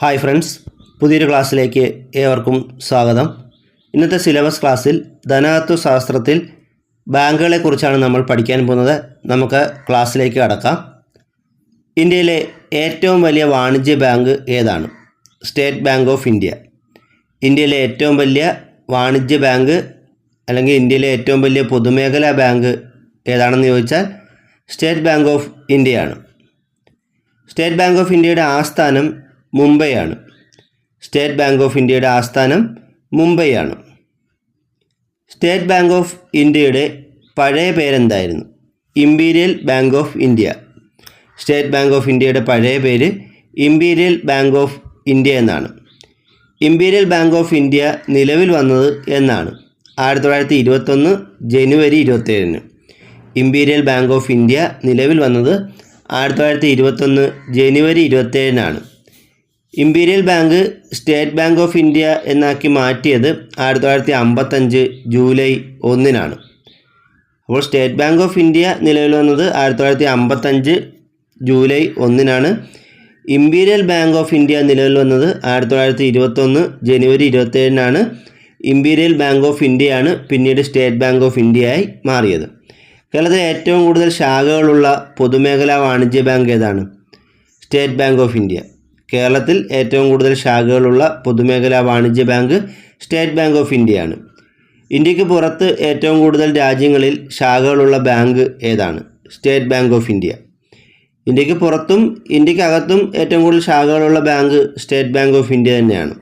Hi friends പുതിയൊരു ക്ലാസ്സിലേക്ക് ഏവർക്കും സ്വാഗതം. ഇന്നത്തെ സിലബസ് ക്ലാസ്സിൽ ധനാത്വ ശാസ്ത്രത്തിൽ ബാങ്കുകളെക്കുറിച്ചാണ് നമ്മൾ പഠിക്കാൻ പോകുന്നത്. നമുക്ക് ക്ലാസ്സിലേക്ക് കടക്കാം. ഇന്ത്യയിലെ ഏറ്റവും വലിയ വാണിജ്യ ബാങ്ക് ഏതാണ്? State bank of India. ഇന്ത്യയിലെ ഏറ്റവും വലിയ വാണിജ്യ ബാങ്ക് അല്ലെങ്കിൽ ഇന്ത്യയിലെ ഏറ്റവും വലിയ പൊതുമേഖലാ ബാങ്ക് ഏതാണെന്ന് ചോദിച്ചാൽ സ്റ്റേറ്റ് ബാങ്ക് ഓഫ് ഇന്ത്യയാണ്. സ്റ്റേറ്റ് ബാങ്ക് ഓഫ് ഇന്ത്യയുടെ ആസ്ഥാനം മുംബൈയാണ്. സ്റ്റേറ്റ് ബാങ്ക് ഓഫ് ഇന്ത്യയുടെ ആസ്ഥാനം മുംബൈയാണ്. സ്റ്റേറ്റ് ബാങ്ക് ഓഫ് ഇന്ത്യയുടെ പഴയ പേരെന്തായിരുന്നു? Imperial bank of India state bank of ഇന്ത്യയുടെ പഴയ പേര് ഇമ്പീരിയൽ ബാങ്ക് ഓഫ് ഇന്ത്യ എന്നാണ്. ഇമ്പീരിയൽ ബാങ്ക് ഓഫ് ഇന്ത്യ നിലവിൽ വന്നത് എന്നാണ്. ആയിരത്തി തൊള്ളായിരത്തി ഇരുപത്തൊന്ന് ജനുവരി ഇരുപത്തേഴിന് ഇമ്പീരിയൽ ബാങ്ക് ഓഫ് ഇന്ത്യ നിലവിൽ വന്നത് ആയിരത്തി തൊള്ളായിരത്തി ഇരുപത്തൊന്ന് ജനുവരി ഇരുപത്തേഴിനാണ് imperial bank state bank of India എന്നാക്കി മാറ്റിയത് ആയിരത്തി തൊള്ളായിരത്തി അമ്പത്തഞ്ച് ജൂലൈ ഒന്നിനാണ്. അപ്പോൾ സ്റ്റേറ്റ് ബാങ്ക് ഓഫ് ഇന്ത്യ നിലവിൽ വന്നത് ആയിരത്തി തൊള്ളായിരത്തി അമ്പത്തഞ്ച് ജൂലൈ ഒന്നിനാണ്. ഇമ്പീരിയൽ ബാങ്ക് ഓഫ് ഇന്ത്യ നിലവിൽ വന്നത് ആയിരത്തി തൊള്ളായിരത്തി ഇരുപത്തൊന്ന് ജനുവരി ഇരുപത്തേഴിനാണ് ഇമ്പീരിയൽ ബാങ്ക് ഓഫ് ഇന്ത്യയാണ് പിന്നീട് സ്റ്റേറ്റ് ബാങ്ക് ഓഫ് ഇന്ത്യയായി മാറിയത്. കേരളത്തിലെ ഏറ്റവും കൂടുതൽ ശാഖകളുള്ള പൊതുമേഖലാ വാണിജ്യ ബാങ്ക് ഏതാണ്? State bank of India. കേരളത്തിൽ ഏറ്റവും കൂടുതൽ ശാഖകളുള്ള പൊതുമേഖലാ വാണിജ്യ ബാങ്ക് സ്റ്റേറ്റ് ബാങ്ക് ഓഫ് ഇന്ത്യയാണ്. ഇന്ത്യയ്ക്ക് പുറത്ത് ഏറ്റവും കൂടുതൽ രാജ്യങ്ങളിൽ ശാഖകളുള്ള ബാങ്ക് ഏതാണ്? State bank of India. ഇന്ത്യയ്ക്ക് പുറത്തും ഇന്ത്യക്കകത്തും ഏറ്റവും കൂടുതൽ ശാഖകളുള്ള bank state bank of India തന്നെയാണ്.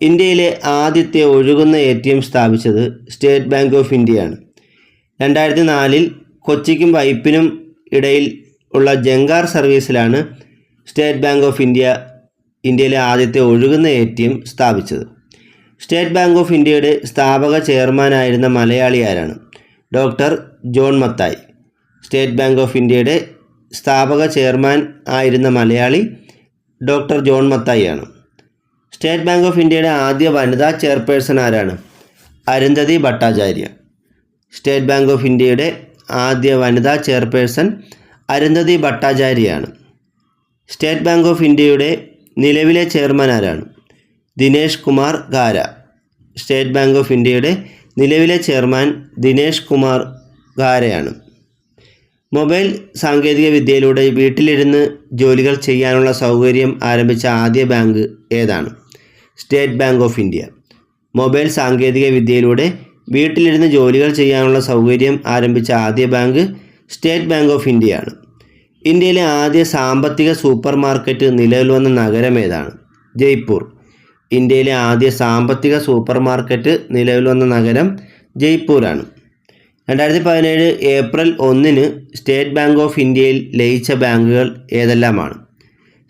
ഇന്ത്യയിലെ ആദ്യത്തെ ഒഴുകുന്ന എ ടി എം സ്ഥാപിച്ചത് സ്റ്റേറ്റ് ബാങ്ക് ഓഫ് ഇന്ത്യയാണ്. രണ്ടായിരത്തി നാലിൽ കൊച്ചിക്കും വൈപ്പിനും ഇടയിൽ ഉള്ള ജങ്കാർ സർവീസിലാണ് സ്റ്റേറ്റ് ബാങ്ക് ഓഫ് ഇന്ത്യ ഇന്ത്യയിലെ ആദ്യത്തെ ഒഴുകുന്ന എ ടി എം സ്ഥാപിച്ചത്. സ്റ്റേറ്റ് ബാങ്ക് ഓഫ് ഇന്ത്യയുടെ സ്ഥാപക ചെയർമാനായിരുന്ന മലയാളി ആരാണ്? Doctor John Mathai. State bank of ഇന്ത്യയുടെ സ്ഥാപക ചെയർമാൻ ആയിരുന്ന മലയാളി ഡോക്ടർ ജോൺ മത്തായിയാണ്. സ്റ്റേറ്റ് ബാങ്ക് ഓഫ് ഇന്ത്യയുടെ ആദ്യ വനിതാ ചെയർപേഴ്സൺ ആരാണ്? Arundhati Bhattacharya. State bank of ഇന്ത്യയുടെ ആദ്യ വനിതാ ചെയർപേഴ്സൺ അരുന്ധതി ഭട്ടാചാര്യയാണ് സ്റ്റേറ്റ് ബാങ്ക് ഓഫ് ഇന്ത്യയുടെ നിലവിലെ ചെയർമാൻ ആരാണ്? Dinesh Kumar Khara. State bank of ഇന്ത്യയുടെ നിലവിലെ ചെയർമാൻ ദിനേഷ് കുമാർ ഗാരയാണ്. മൊബൈൽ സാങ്കേതിക വിദ്യയിലൂടെ വീട്ടിലിരുന്ന് ജോലികൾ ചെയ്യാനുള്ള സൗകര്യം ആരംഭിച്ച ആദ്യ ബാങ്ക് ഏതാണ്? State bank of India. Mobile സാങ്കേതിക വിദ്യയിലൂടെ വീട്ടിലിരുന്ന് ജോലികൾ ചെയ്യാനുള്ള സൗകര്യം ആരംഭിച്ച ആദ്യ ബാങ്ക് സ്റ്റേറ്റ് ബാങ്ക് ഓഫ് ഇന്ത്യയാണ്. ഇന്ത്യയിലെ ആദ്യ സാമ്പത്തിക സൂപ്പർ മാർക്കറ്റ് നിലവിൽ വന്ന നഗരം ഏതാണ്? ജയ്പൂർ. ഇന്ത്യയിലെ ആദ്യ സാമ്പത്തിക സൂപ്പർ മാർക്കറ്റ് നിലവിൽ വന്ന നഗരം ജയ്പൂരാണ്. രണ്ടായിരത്തി പതിനേഴ് ഏപ്രിൽ ഒന്നിന് സ്റ്റേറ്റ് ബാങ്ക് ഓഫ് ഇന്ത്യയിൽ ലയിച്ച ബാങ്കുകൾ ഏതെല്ലാമാണ്?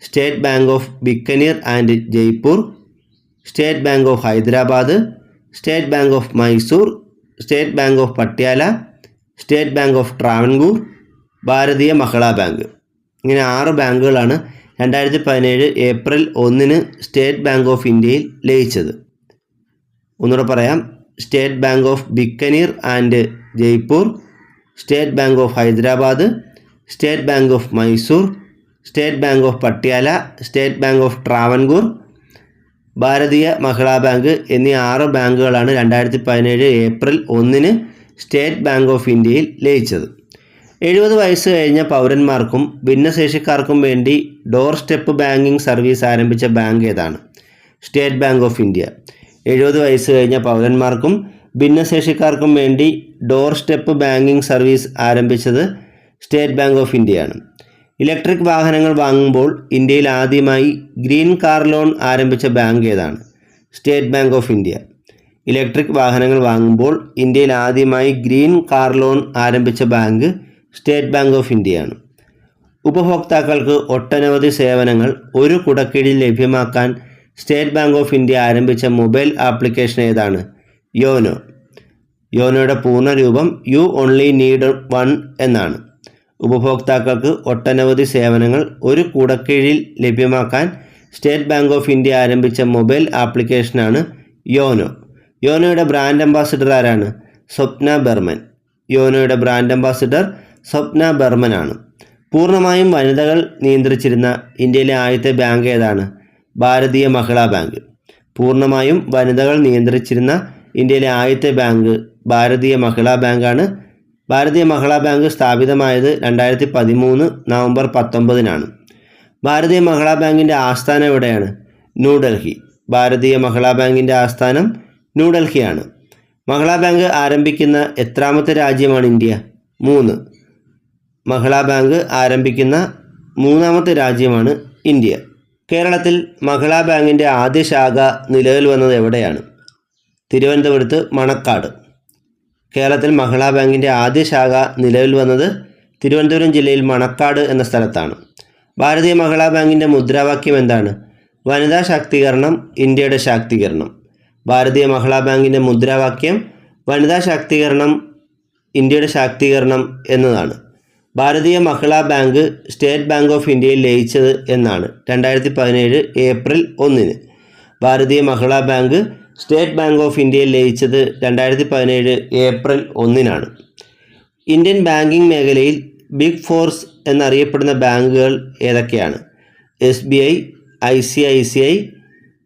State bank of Bikaner and Jaipur state bank of Hyderabad state bank of Mysore state bank of Patiala state bank of Travancore Bharatiya Mahila bank. ഇങ്ങനെ ആറ് ബാങ്കുകളാണ് രണ്ടായിരത്തി പതിനേഴ് ഏപ്രിൽ ഒന്നിന് സ്റ്റേറ്റ് ബാങ്ക് ഓഫ് ഇന്ത്യയിൽ ലയിച്ചത്. ഒന്നുകൂടെ പറയാം. State bank of Bikaner and Jaipur state bank of Hyderabad state bank of Mysore state bank of Patiala state bank of Travancore Bharatiya Mahila bank എന്നീ ആറ് ബാങ്കുകളാണ് രണ്ടായിരത്തി പതിനേഴ് ഏപ്രിൽ ഒന്നിന് സ്റ്റേറ്റ് ബാങ്ക് ഓഫ് ഇന്ത്യയിൽ ലയിച്ചത്. എഴുപത് വയസ്സ് കഴിഞ്ഞ പൗരന്മാർക്കും ഭിന്നശേഷിക്കാർക്കും വേണ്ടി ഡോർ സ്റ്റെപ്പ് ബാങ്കിംഗ് സർവീസ് ആരംഭിച്ച ബാങ്ക് ഏതാണ്? State bank of India. എഴുപത് വയസ്സ് കഴിഞ്ഞ പൗരന്മാർക്കും ഭിന്നശേഷിക്കാർക്കും വേണ്ടി ഡോർ സ്റ്റെപ്പ് ബാങ്കിംഗ് സർവീസ് ആരംഭിച്ചത് സ്റ്റേറ്റ് ബാങ്ക് ഓഫ് ഇന്ത്യയാണ്. ഇലക്ട്രിക് വാഹനങ്ങൾ വാങ്ങുമ്പോൾ ഇന്ത്യയിൽ ആദ്യമായി ഗ്രീൻ കാർ ലോൺ ആരംഭിച്ച ബാങ്ക് ഏതാണ്? State bank of India. Electric വാഹനങ്ങൾ വാങ്ങുമ്പോൾ ഇന്ത്യയിൽ ആദ്യമായി ഗ്രീൻ കാർ ലോൺ ആരംഭിച്ച ബാങ്ക് സ്റ്റേറ്റ് ബാങ്ക് ഓഫ് ഇന്ത്യയാണ്. ഉപഭോക്താക്കൾക്ക് ഒട്ടനവധി സേവനങ്ങൾ ഒരു കുടക്കീഴിൽ ലഭ്യമാക്കാൻ സ്റ്റേറ്റ് ബാങ്ക് ഓഫ് ഇന്ത്യ ആരംഭിച്ച മൊബൈൽ ആപ്ലിക്കേഷൻ ഏതാണ്? യോനോ. യോനോയുടെ പൂർണരൂപം യു ഓൺലി നീഡ് വൺ എന്നാണ്. ഉപഭോക്താക്കൾക്ക് ഒട്ടനവധി സേവനങ്ങൾ ഒരു കുടക്കീഴിൽ ലഭ്യമാക്കാൻ സ്റ്റേറ്റ് ബാങ്ക് ഓഫ് ഇന്ത്യ ആരംഭിച്ച മൊബൈൽ ആപ്ലിക്കേഷനാണ് യോനോ. യോനോയുടെ ബ്രാൻഡ് അംബാസിഡർ ആരാണ്? സ്വപ്ന ബർമൻ. യോനോയുടെ ബ്രാൻഡ് അംബാസിഡർ സ്വപ്ന ബർമനാണ് പൂർണമായും വനിതകൾ നിയന്ത്രിച്ചിരുന്ന ഇന്ത്യയിലെ ആദ്യത്തെ ബാങ്ക് ഏതാണ്? ഭാരതീയ മഹിളാ ബാങ്ക്. പൂർണമായും വനിതകൾ നിയന്ത്രിച്ചിരുന്ന ഇന്ത്യയിലെ ആദ്യത്തെ ബാങ്ക് ഭാരതീയ മഹിളാ ബാങ്കാണ്. ഭാരതീയ മഹിളാ ബാങ്ക് സ്ഥാപിതമായത് രണ്ടായിരത്തി പതിമൂന്ന് നവംബർ പത്തൊമ്പതിനാണ്. ഭാരതീയ മഹിളാ ബാങ്കിന്റെ ആസ്ഥാനം എവിടെയാണ്? ന്യൂഡൽഹി. ഭാരതീയ മഹിളാ ബാങ്കിന്റെ ആസ്ഥാനം ന്യൂഡൽഹിയാണ്. മഹിളാ ബാങ്ക് ആരംഭിക്കുന്ന എത്രാമത്തെ രാജ്യമാണ് ഇന്ത്യ? മൂന്ന്. മഹിളാ ബാങ്ക് ആരംഭിക്കുന്ന മൂന്നാമത്തെ രാജ്യമാണ് ഇന്ത്യ. കേരളത്തിൽ മഹിളാ ബാങ്കിന്റെ ആദ്യ ശാഖ നിലവിൽ വന്നത് എവിടെയാണ്? തിരുവനന്തപുരത്ത് മണക്കാട്. കേരളത്തിൽ മഹിളാ ബാങ്കിന്റെ ആദ്യ ശാഖ നിലവിൽ വന്നത് തിരുവനന്തപുരം ജില്ലയിൽ മണക്കാട് എന്ന സ്ഥലത്താണ്. ഭാരതീയ മഹിളാ ബാങ്കിന്റെ മുദ്രാവാക്യം എന്താണ്? വനിതാ ശാക്തീകരണം ഇന്ത്യയുടെ ശാക്തീകരണം. ഭാരതീയ മഹിളാ ബാങ്കിന്റെ മുദ്രാവാക്യം വനിതാ ശാക്തീകരണം ഇന്ത്യയുടെ ശാക്തീകരണം എന്നതാണ്. Bharatiya Mahila bank state bank of ഇന്ത്യയിൽ ലയിച്ചത് എന്നാണ് രണ്ടായിരത്തി പതിനേഴ് ഏപ്രിൽ ഒന്നിന്. Bharatiya Mahila bank state bank of ഇന്ത്യയിൽ ലയിച്ചത് രണ്ടായിരത്തി പതിനേഴ് ഏപ്രിൽ ഒന്നിനാണ്. ഇന്ത്യൻ ബാങ്കിംഗ് മേഖലയിൽ ബിഗ് ഫോർസ് എന്നറിയപ്പെടുന്ന ബാങ്കുകൾ ഏതൊക്കെയാണ്? S B I I C I C I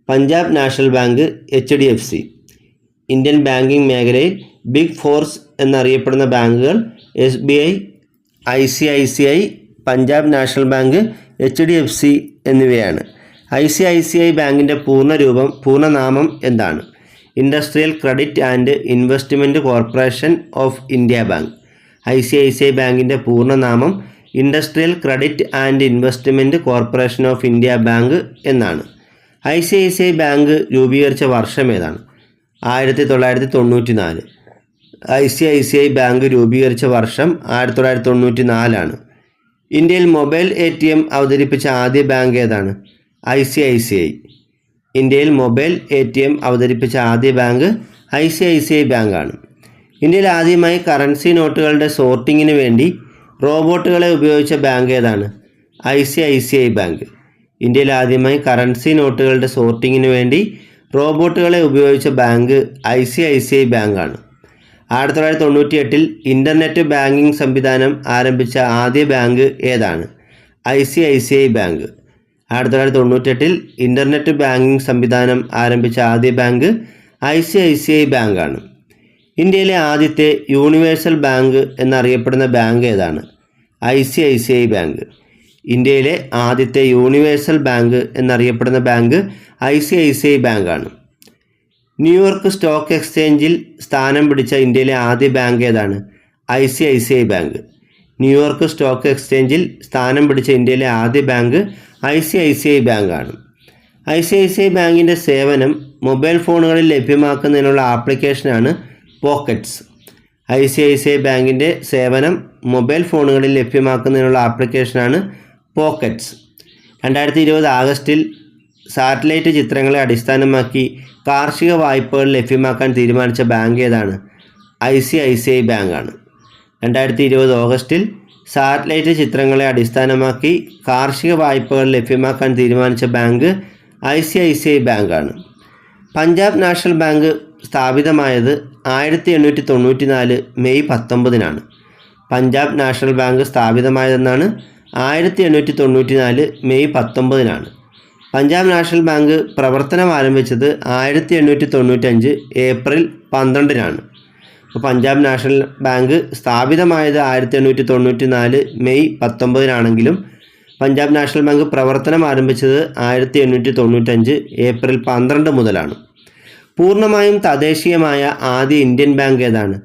Punjab national bank H D F C. Indian banking മേഖലയിൽ ബിഗ് ഫോർസ് എന്നറിയപ്പെടുന്ന ബാങ്കുകൾ S B I I C I C I Punjab national bank H D F C എന്നിവയാണ്. I C I C I ബാങ്കിന്റെ പൂർണരൂപം പൂർണനാമം എന്താണ്? Industrial credit and investment corporation of India bank I C I C I ബാങ്കിന്റെ പൂർണനാമം industrial credit and investment corporation of India bank എന്നാണ്. I C I C I bank രൂപീകരിച്ച വർഷം ഏതാണ്? ആയിരത്തി തൊള്ളായിരത്തി തൊണ്ണൂറ്റി നാല് I C I C I bank രൂപീകരിച്ച വർഷം ആയിരത്തി തൊള്ളായിരത്തി തൊണ്ണൂറ്റി നാലാണ് ഇന്ത്യയിൽ മൊബൈൽ എ ടി എം അവതരിപ്പിച്ച ആദ്യ ബാങ്ക് ഏതാണ് I C I C I ഇന്ത്യയിൽ മൊബൈൽ എ ടി എം അവതരിപ്പിച്ച ആദ്യ bank I C I C I ബാങ്കാണ് ഇന്ത്യയിൽ ആദ്യമായി കറൻസി നോട്ടുകളുടെ സോർട്ടിങ്ങിന് വേണ്ടി റോബോട്ടുകളെ ഉപയോഗിച്ച ബാങ്ക് ഏതാണ് I C I C I bank ഇന്ത്യയിൽ ആദ്യമായി കറൻസി നോട്ടുകളുടെ സോർട്ടിങ്ങിന് വേണ്ടി റോബോട്ടുകളെ ഉപയോഗിച്ച bank I C I C I ബാങ്കാണ് ആയിരത്തി തൊള്ളായിരത്തി തൊണ്ണൂറ്റി എട്ടിൽ ഇന്റർനെറ്റ് ബാങ്കിംഗ് സംവിധാനം ആരംഭിച്ച ആദ്യ ബാങ്ക് ഏതാണ്? I C I C I bank. ആയിരത്തി തൊള്ളായിരത്തി തൊണ്ണൂറ്റെട്ടിൽ ഇന്റർനെറ്റ് ബാങ്കിംഗ് സംവിധാനം ആരംഭിച്ച ആദ്യ bank I C I C I ബാങ്കാണ്. ഇന്ത്യയിലെ ആദ്യത്തെ യൂണിവേഴ്സൽ ബാങ്ക് എന്നറിയപ്പെടുന്ന ബാങ്ക് ഏതാണ്? I C I C I bank. ഇന്ത്യയിലെ ആദ്യത്തെ യൂണിവേഴ്സൽ ബാങ്ക് എന്നറിയപ്പെടുന്ന bank I C I C I ബാങ്കാണ്. ന്യൂയോർക്ക് സ്റ്റോക്ക് എക്സ്ചേഞ്ചിൽ സ്ഥാനം പിടിച്ച ഇന്ത്യയിലെ ആദ്യ ബാങ്ക് ഏതാണ്? I C I C I bank. New York stock എക്സ്ചേഞ്ചിൽ സ്ഥാനം പിടിച്ച ഇന്ത്യയിലെ ആദ്യ bank I C I C I ബാങ്കാണ്. I C I C I ബാങ്കിന്റെ സേവനം മൊബൈൽ ഫോണുകളിൽ ലഭ്യമാക്കുന്നതിനുള്ള ആപ്ലിക്കേഷനാണ് Pockets. I C I C I ബാങ്കിന്റെ സേവനം മൊബൈൽ ഫോണുകളിൽ ലഭ്യമാക്കുന്നതിനുള്ള ആപ്ലിക്കേഷനാണ് പോക്കറ്റ്സ്. രണ്ടായിരത്തി ഇരുപത് ആഗസ്റ്റിൽ സാറ്റലൈറ്റ് ചിത്രങ്ങളെ അടിസ്ഥാനമാക്കി കാർഷിക വായ്പകൾ ലഭ്യമാക്കാൻ തീരുമാനിച്ച ബാങ്ക് ഏതാണ്? I C I C I ബാങ്കാണ്. രണ്ടായിരത്തി ഇരുപത് ഓഗസ്റ്റിൽ സാറ്റലൈറ്റ് ചിത്രങ്ങളെ അടിസ്ഥാനമാക്കി കാർഷിക വായ്പകൾ ലഭ്യമാക്കാൻ തീരുമാനിച്ച bank I C I C I ബാങ്കാണ്. പഞ്ചാബ് നാഷണൽ ബാങ്ക് സ്ഥാപിതമായത് ആയിരത്തി എണ്ണൂറ്റി തൊണ്ണൂറ്റി നാല് മെയ് പത്തൊമ്പതിനാണ്. പഞ്ചാബ് നാഷണൽ ബാങ്ക് സ്ഥാപിതമായതെന്നാണ് ആയിരത്തി എണ്ണൂറ്റി തൊണ്ണൂറ്റി നാല് മെയ് പത്തൊമ്പതിനാണ്. പഞ്ചാബ് നാഷണൽ ബാങ്ക് പ്രവർത്തനം ആരംഭിച്ചത് ആയിരത്തി എണ്ണൂറ്റി തൊണ്ണൂറ്റഞ്ച് ഏപ്രിൽ പന്ത്രണ്ടിനാണ്. അപ്പോൾ പഞ്ചാബ് നാഷണൽ ബാങ്ക് സ്ഥാപിതമായത് ആയിരത്തി എണ്ണൂറ്റി തൊണ്ണൂറ്റി നാല് മെയ് പത്തൊമ്പതിനാണെങ്കിലും പഞ്ചാബ് നാഷണൽ ബാങ്ക് പ്രവർത്തനം ആരംഭിച്ചത് ആയിരത്തി എണ്ണൂറ്റി തൊണ്ണൂറ്റഞ്ച് ഏപ്രിൽ പന്ത്രണ്ട് മുതലാണ്. പൂർണമായും തദ്ദേശീയമായ ആദ്യ ഇന്ത്യൻ ബാങ്ക് ഏതാണ്?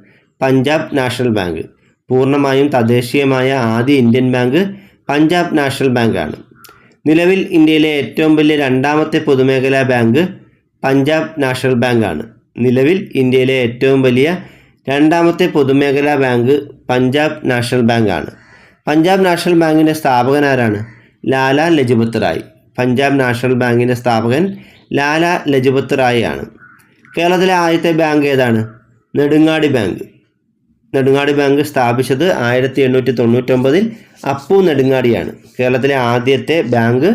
Punjab National Bank. പൂർണമായും തദ്ദേശീയമായ ആദ്യ ഇന്ത്യൻ ബാങ്ക് പഞ്ചാബ് നാഷണൽ ബാങ്കാണ്. നിലവിൽ ഇന്ത്യയിലെ ഏറ്റവും വലിയ രണ്ടാമത്തെ പൊതുമേഖലാ ബാങ്ക് പഞ്ചാബ് നാഷണൽ ബാങ്കാണ്. നിലവിൽ ഇന്ത്യയിലെ ഏറ്റവും വലിയ രണ്ടാമത്തെ പൊതുമേഖലാ ബാങ്ക് പഞ്ചാബ് നാഷണൽ ബാങ്കാണ്. പഞ്ചാബ് നാഷണൽ ബാങ്കിന്റെ സ്ഥാപകൻ ആരാണ്? ലാല ലജ്പത് റായ്. പഞ്ചാബ് നാഷണൽ ബാങ്കിന്റെ സ്ഥാപകൻ ലാല ലജ്പത് റായ് ആണ്. കേരളത്തിലെ ആദ്യത്തെ ബാങ്ക് ഏതാണ്? നെടുങ്ങാടി ബാങ്ക്. നെടുങ്ങാടി ബാങ്ക് സ്ഥാപിച്ചത് ആയിരത്തി എണ്ണൂറ്റി തൊണ്ണൂറ്റൊമ്പതിൽ അപ്പു നെടുങ്ങാടിയാണ്. കേരളത്തിലെ ആദ്യത്തെ ബാങ്ക്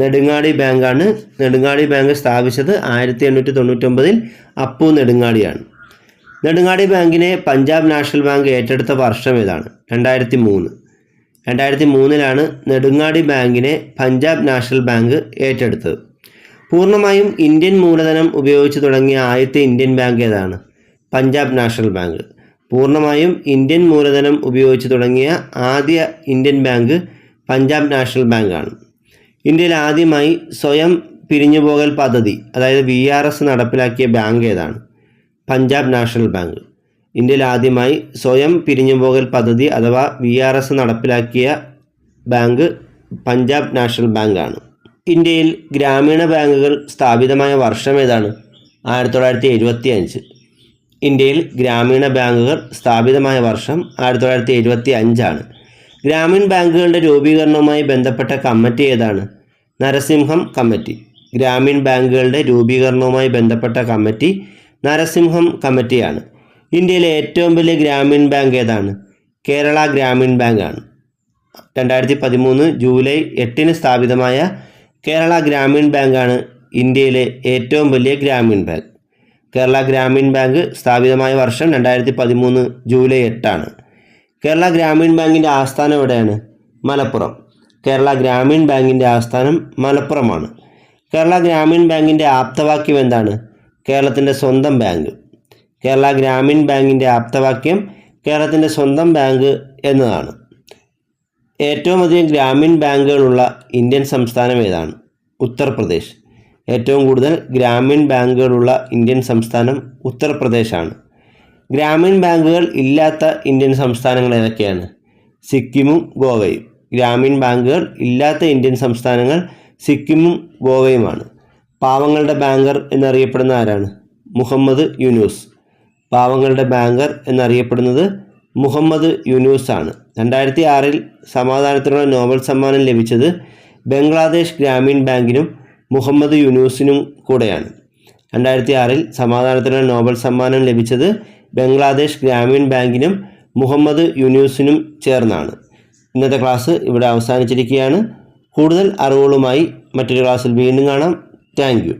നെടുങ്ങാടി ബാങ്കാണ്. നെടുങ്ങാടി ബാങ്ക് സ്ഥാപിച്ചത് ആയിരത്തി എണ്ണൂറ്റി തൊണ്ണൂറ്റൊമ്പതിൽ അപ്പു നെടുങ്ങാടിയാണ്. നെടുങ്ങാടി ബാങ്കിനെ പഞ്ചാബ് നാഷണൽ ബാങ്ക് ഏറ്റെടുത്ത വർഷം ഏതാണ് രണ്ടായിരത്തി മൂന്ന് രണ്ടായിരത്തി മൂന്നിലാണ് നെടുങ്ങാടി ബാങ്കിനെ പഞ്ചാബ് നാഷണൽ ബാങ്ക് ഏറ്റെടുത്തത്. പൂർണമായും ഇന്ത്യൻ മൂലധനം ഉപയോഗിച്ച് തുടങ്ങിയ ആദ്യത്തെ ഇന്ത്യൻ ബാങ്ക് ഏതാണ്? Punjab National Bank. പൂർണമായും ഇന്ത്യൻ മൂലധനം ഉപയോഗിച്ച് തുടങ്ങിയ ആദ്യ ഇന്ത്യൻ ബാങ്ക് പഞ്ചാബ് നാഷണൽ ബാങ്കാണ്. ഇന്ത്യയിൽ ആദ്യമായി സ്വയം പിരിഞ്ഞുപോകൽ പദ്ധതി അതായത് വി ആർ എസ് നടപ്പിലാക്കിയ ബാങ്ക് ഏതാണ്? Punjab National Bank. ഇന്ത്യയിൽ ആദ്യമായി സ്വയം പിരിഞ്ഞുപോകൽ പദ്ധതി അഥവാ വി ആർ എസ് നടപ്പിലാക്കിയ ബാങ്ക് പഞ്ചാബ് നാഷണൽ ബാങ്കാണ്. ഇന്ത്യയിൽ ഗ്രാമീണ ബാങ്കുകൾ സ്ഥാപിതമായ വർഷം ഏതാണ്? ആയിരത്തി തൊള്ളായിരത്തി എഴുപത്തി അഞ്ച് ഇന്ത്യയിൽ ഗ്രാമീണ ബാങ്കുകൾ സ്ഥാപിതമായ വർഷം ആയിരത്തി തൊള്ളായിരത്തി എഴുപത്തി അഞ്ചാണ് ഗ്രാമീൺ ബാങ്കുകളുടെ രൂപീകരണവുമായി ബന്ധപ്പെട്ട കമ്മിറ്റി ഏതാണ്? നരസിംഹം കമ്മിറ്റി. ഗ്രാമീൺ ബാങ്കുകളുടെ രൂപീകരണവുമായി ബന്ധപ്പെട്ട കമ്മിറ്റി നരസിംഹം കമ്മിറ്റിയാണ്. ഇന്ത്യയിലെ ഏറ്റവും വലിയ ഗ്രാമീൺ ബാങ്ക് ഏതാണ്? കേരള ഗ്രാമീൺ ബാങ്കാണ്. രണ്ടായിരത്തി പതിമൂന്ന് ജൂലൈ എട്ടിന് സ്ഥാപിതമായ കേരള ഗ്രാമീൺ ബാങ്കാണ് ഇന്ത്യയിലെ ഏറ്റവും വലിയ ഗ്രാമീൺ ബാങ്ക്. കേരള ഗ്രാമീൺ ബാങ്ക് സ്ഥാപിതമായ വർഷം രണ്ടായിരത്തി പതിമൂന്ന് ജൂലൈ എട്ടാണ്. കേരള ഗ്രാമീൺ ബാങ്കിന്റെ ആസ്ഥാനം എവിടെയാണ്? മലപ്പുറം. കേരള ഗ്രാമീൺ ബാങ്കിന്റെ ആസ്ഥാനം മലപ്പുറമാണ്. കേരള ഗ്രാമീൺ ബാങ്കിന്റെ ആപ്തവാക്യം എന്താണ്? കേരളത്തിന്റെ സ്വന്തം ബാങ്ക്. കേരള ഗ്രാമീൺ ബാങ്കിന്റെ ആപ്തവാക്യം കേരളത്തിന്റെ സ്വന്തം ബാങ്ക് എന്നതാണ്. ഏറ്റവും അധികം ഗ്രാമീൺ ബാങ്കുകളുള്ള ഇന്ത്യൻ സംസ്ഥാനം ഏതാണ്? ഉത്തർപ്രദേശ്. ഏറ്റവും കൂടുതൽ ഗ്രാമീൺ ബാങ്കുകളുള്ള ഇന്ത്യൻ സംസ്ഥാനം ഉത്തർപ്രദേശാണ്. ഗ്രാമീൺ ബാങ്കുകൾ ഇല്ലാത്ത ഇന്ത്യൻ സംസ്ഥാനങ്ങൾ ഏതൊക്കെയാണ്? സിക്കിമും ഗോവയും. ഗ്രാമീൺ ബാങ്കുകൾ ഇല്ലാത്ത ഇന്ത്യൻ സംസ്ഥാനങ്ങൾ സിക്കിമും ഗോവയുമാണ്. പാവങ്ങളുടെ ബാങ്കർ എന്നറിയപ്പെടുന്ന ആരാണ്? മുഹമ്മദ് യൂനൂസ്. പാവങ്ങളുടെ ബാങ്കർ എന്നറിയപ്പെടുന്നത് മുഹമ്മദ് യൂനൂസ് ആണ്. രണ്ടായിരത്തി ആറിൽ സമാധാനത്തിനുള്ള നോബൽ സമ്മാനം ലഭിച്ചത് ബംഗ്ലാദേശ് ഗ്രാമീൺ ബാങ്കിനും മുഹമ്മദ് യൂനൂസിനും കൂടെയാണ്. രണ്ടായിരത്തി ആറിൽ സമാധാനത്തിനുള്ള നോബൽ സമ്മാനം ലഭിച്ചത് ബംഗ്ലാദേശ് ഗ്രാമീൺ ബാങ്കിനും മുഹമ്മദ് യൂനൂസിനും ചേർന്നാണ്. ഇന്നത്തെ ക്ലാസ് ഇവിടെ അവസാനിച്ചിരിക്കുകയാണ്. കൂടുതൽ അറിവുകളുമായി മറ്റൊരു ക്ലാസ്സിൽ വീണ്ടും കാണാം. താങ്ക്